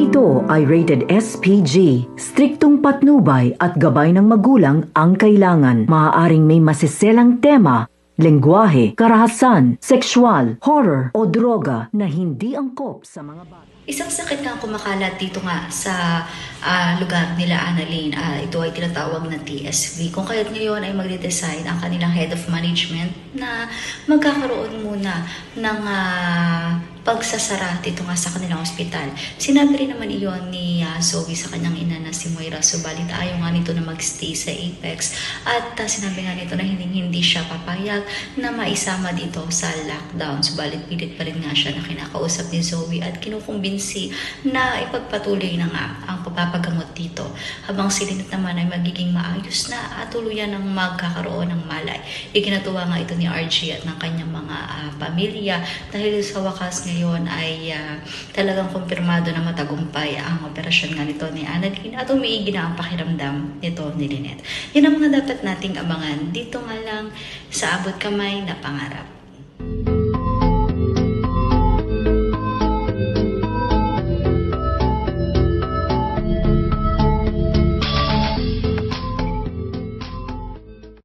ito ay rated SPG. Striktong patnubay at gabay ng magulang ang kailangan. Maaaring may masiselang tema, lengguwahe, karahasan, sexual, horror o droga na hindi angkop sa mga bata. Isang sakit ang kumakalat dito nga sa ah, lugar nila Annalyn. Ah, ito ay tinatawag na TSV. Kung kaya't ngayon ay magde-decide ang kanilang head of management na magkakaroon muna ng ah, pagsasara dito nga sa kanilang ospital. Sinabi rin naman iyon ni ah, Zoe sa kanyang ina na si Moira. Subalit ayaw nga nito na magstay sa Apex. At ah, sinabi nga nito na hindi, hindi siya papayag na maisama dito sa lockdown. Subalit pilit pa rin nga siya na kinakausap ni Zoe at kinukumbinsi na ipagpatuloy na nga ang pagpapagamot dito. Habang si Lynette naman ay magiging maayos na at tuluyan ng magkakaroon ng malay. Ikinatuwa nga ito ni RG at ng kanyang mga ah, pamilya dahil sa wakas ngayon ay ah, talagang kumpirmado na matagumpay ang operasyon nga nito ni Annalyn at umiigi na ang pakiramdam nito ni Lynette. Yan ang mga dapat nating abangan dito nga lang sa abot kamay na pangarap.